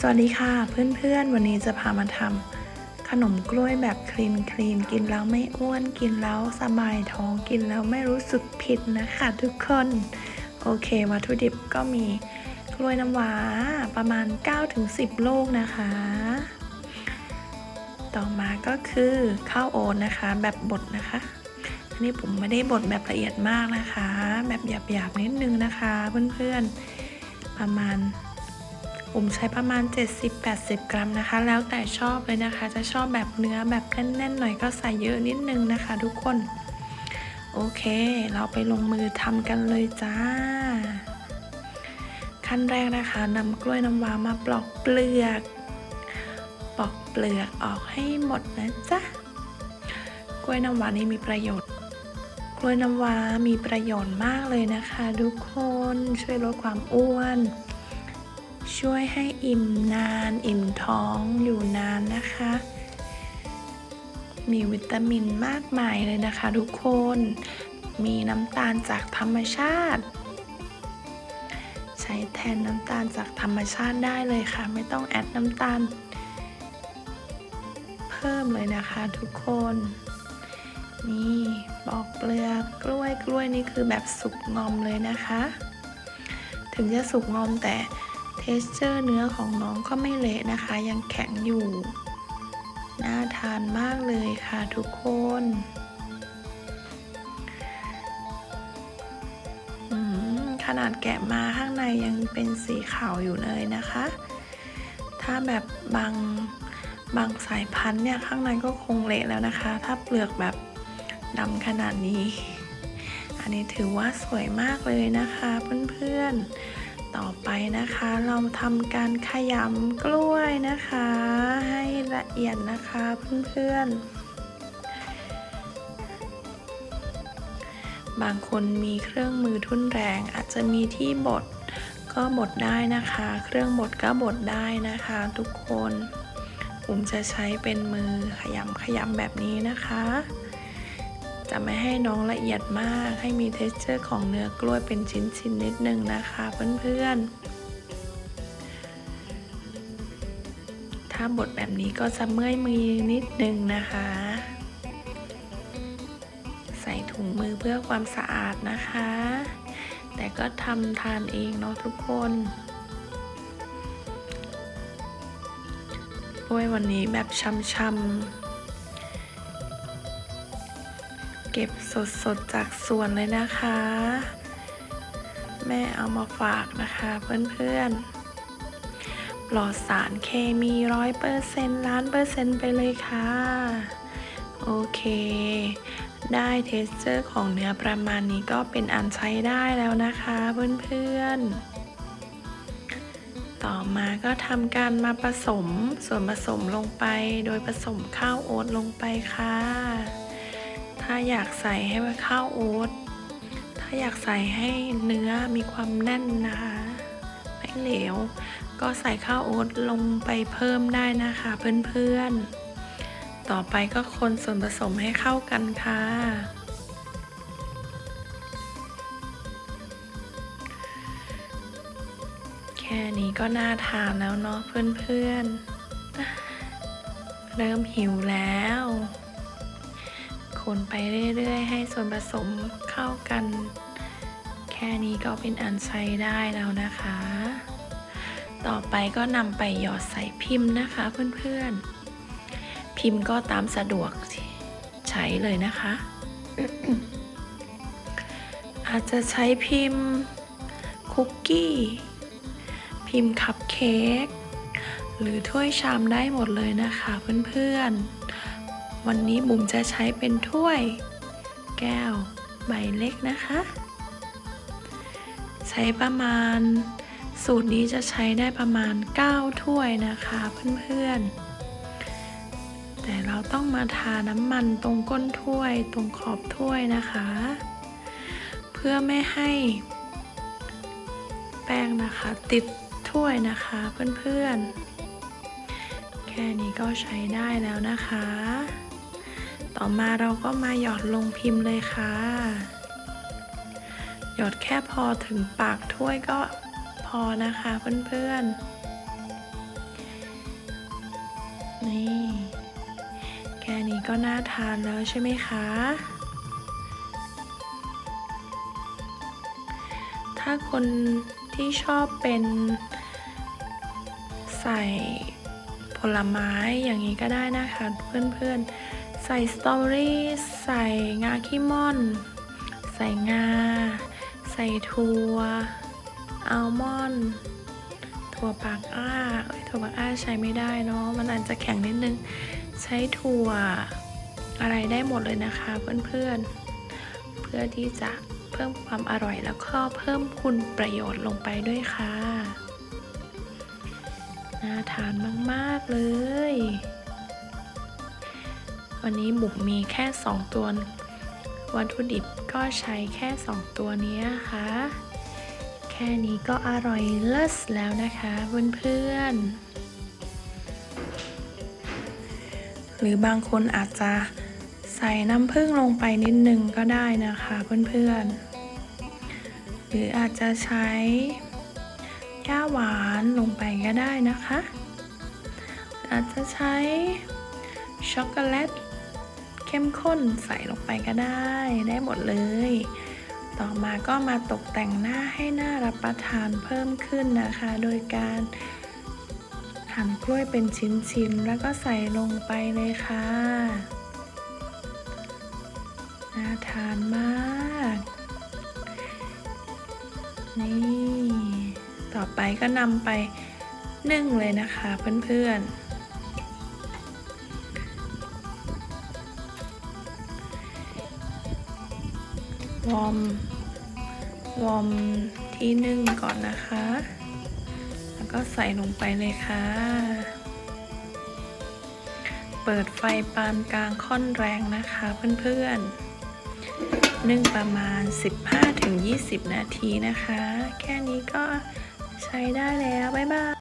สวัสดีค่ะเพื่อนๆ วันนี้จะพามาทำขนมกล้วยแบบคลีนคลีนกินแล้วไม่อ้วนกินแล้วสบายท้องกินแล้วไม่รู้สึกผิดนะคะทุกคน โอเควัตถุดิบก็มีกล้วยน้ำว้าประมาณ 9-10 ลูกนะคะ ต่อมาก็คือข้าวโอ๊ตนะคะ แบบบดนะคะ อันนี้ผมไม่ได้บดแบบละเอียดมากนะคะ แบบหยาบๆนิดนึงนะคะ เพื่อนๆประมาณ ผมใช้ประมาณ 70-80 กรัมนะคะ แล้วแต่ชอบเลยนะคะ จะชอบแบบเนื้อแบบแน่นๆหน่อยก็ใส่เยอะนิดนึงนะคะ ทุกคน โอเค เราไปลงมือทำกันเลยจ้า ขั้นแรกนะคะนำกล้วยน้ำว้ามาปลอกเปลือกปอกเปลือกออกให้หมดนะจ๊ะ กล้วยน้ำว้านี่มีประโยชน์กล้วยน้ำว้ามีประโยชน์มากเลยนะคะ ทุกคนช่วยลดความอ้วน ช่วยให้อิ่มนาน อิ่มท้องอยู่นานนะคะ มีวิตามินมากมายเลยนะคะทุกคน มีน้ำตาลจากธรรมชาติ ใช้แทนน้ำตาลจากธรรมชาติได้เลยค่ะ ไม่ต้องแอดน้ำตาล เพิ่มเลยนะคะทุกคน นี่ปอกเปลือกกล้วยกล้วยนี่คือแบบสุกงอมเลยนะคะ ถึงจะสุกงอมแต่ เทสเจอร์เนื้อของน้องก็ไม่เละนะคะ ยังแข็งอยู่ น่าทานมากเลยค่ะทุกคนขนาดแกะมาข้างในยังเป็นสีขาวอยู่เลยนะคะ ถ้าแบบบางบางสายพันธุ์เนี่ยข้างในก็คงเละแล้วนะคะ ถ้าเปลือกแบบดำขนาดนี้ อันนี้ถือว่าสวยมากเลยนะคะเพื่อนๆ ต่อไปนะคะ เราทำการขยำกล้วยนะคะ ให้ละเอียดนะคะเพื่อนๆ บางคนมีเครื่องมือทุ่นแรงอาจจะมีที่บดก็บดได้นะคะ เครื่องบดก็บดได้นะคะทุกคน ผมจะใช้เป็นมือขยำขยำแบบนี้นะคะ จะไม่ให้น้องละเอียดมาก ให้มีเทสเจอร์ของเนื้อกล้วยเป็นชิ้นๆนิดนึงนะคะเพื่อนๆ ถ้าบดแบบนี้ก็จะเมื่อยมือนิดนึงนะคะ ใส่ถุงมือเพื่อความสะอาดนะคะ แต่ก็ทำทานเองเนาะทุกคนกล้วยวันนี้แบบช้ำๆ เก็บสดๆจากสวนเลยนะคะ แม่เอามาฝากนะคะเพื่อนๆ ปลอดสารเคมีร้อยเปอร์เซ็นต์ล้านเปอร์เซ็นต์ไปเลยค่ะ โอเค ได้เทสเจอร์ของเนื้อประมาณนี้ก็เป็นอันใช้ได้แล้วนะคะเพื่อนๆต่อมาก็ทำการมาผสมส่วนผสมลงไป โดยผสมข้าวโอ๊ตลงไปค่ะ ถ้าอยากใส่ให้ว่าข้าวโอ๊ตถ้าอยากใส่ให้เนื้อมีความแน่นนะคะไม่เหลว ก็ใส่ข้าวโอ๊ตลงไปเพิ่มได้นะคะเพื่อนๆ ต่อไปก็คนส่วนผสมให้เข้ากันค่ะแค่นี้ก็น่าทานแล้วเนาะเพื่อนๆ เริ่มหิวแล้ว คนไปเรื่อยๆ ให้ส่วนผสมเข้ากัน แค่นี้ก็เป็นอันใช้ได้แล้วนะคะ ต่อไปก็นำไปหยอดใส่พิมพ์นะคะเพื่อนๆ พิมพ์ก็ตามสะดวกใช้เลยนะคะ อาจจะใช้พิมพ์คุกกี้ พิมพ์คัพเค้กหรือถ้วยชามได้หมดเลยนะคะเพื่อนๆ วันนี้บุ๋มจะใช้เป็นถ้วย แก้วใบเล็กนะคะ ใช้ประมาณ สูตรนี้จะใช้ได้ประมาณ 9 ถ้วยนะคะเพื่อนๆ แต่เราต้องมาทาน้ำมันตรงก้นถ้วย ตรงขอบถ้วยนะคะ เพื่อไม่ให้แป้งนะคะติดถ้วยนะคะเพื่อนๆ แค่นี้ก็ใช้ได้แล้วนะคะ ต่อมาเราก็มาหยอดลงพิมพ์เลยค่ะ หยอดแค่พอถึงปากถ้วยก็พอนะคะเพื่อนๆ นี่ แค่นี้ก็น่าทานแล้วใช่ไหมคะถ้าคนที่ชอบเป็นใส่ผลไม้อย่างนี้ก็ได้นะคะเพื่อนๆ ใส่สตรอเบอรี่ใส่งาขี้ม่อน ใส่งา ใส่ถั่วอัลมอนด์ถั่วปากอ้าถั่วปากอ้าใช้ไม่ได้เนาะมันอาจจะแข็งนิดนึง ใช้ถั่วอะไรได้หมดเลยนะคะเพื่อนๆ เพื่อที่จะเพิ่มความอร่อยแล้วก็เพิ่มคุณประโยชน์ลงไปด้วยค่ะ น่าทานมาก ๆ เลย วันนี้บุ๋มมีแค่ 2 ตัว วัตถุดิบก็ใช้แค่ 2 ตัวนี้นะคะ แค่นี้ก็อร่อยเลิศแล้วนะคะเพื่อนๆ หรือบางคนอาจจะใส่น้ำผึ้งลงไปนิดนึงก็ได้นะคะเพื่อนๆ หรืออาจจะใช้ย่าหวานลงไปก็ได้นะคะ อาจจะใช้ช็อกโกแลต เข้มข้นใส่ลงไปก็ได้ได้หมดเลย ต่อมาก็มาตกแต่งหน้าให้หน่ารับประทานเพิ่มขึ้นนะคะ โดยการหั่นกล้วยเป็นชิ้นๆ แล้วก็ใส่ลงไปเลยค่ะ น่าทานมาก นี่ ต่อไปก็นำไปนึ่งเลยนะคะเพื่อนๆ วอร์มวอร์มที่นึ่งก่อนนะคะ แล้วก็ใส่ลงไปเลยค่ะ เปิดไฟปานกลางค่อนแรงนะคะเพื่อนๆ นึ่งประมาณ 15-20 นาทีนะคะ แค่นี้ก็ใช้ได้แล้ว บ๊ายบาย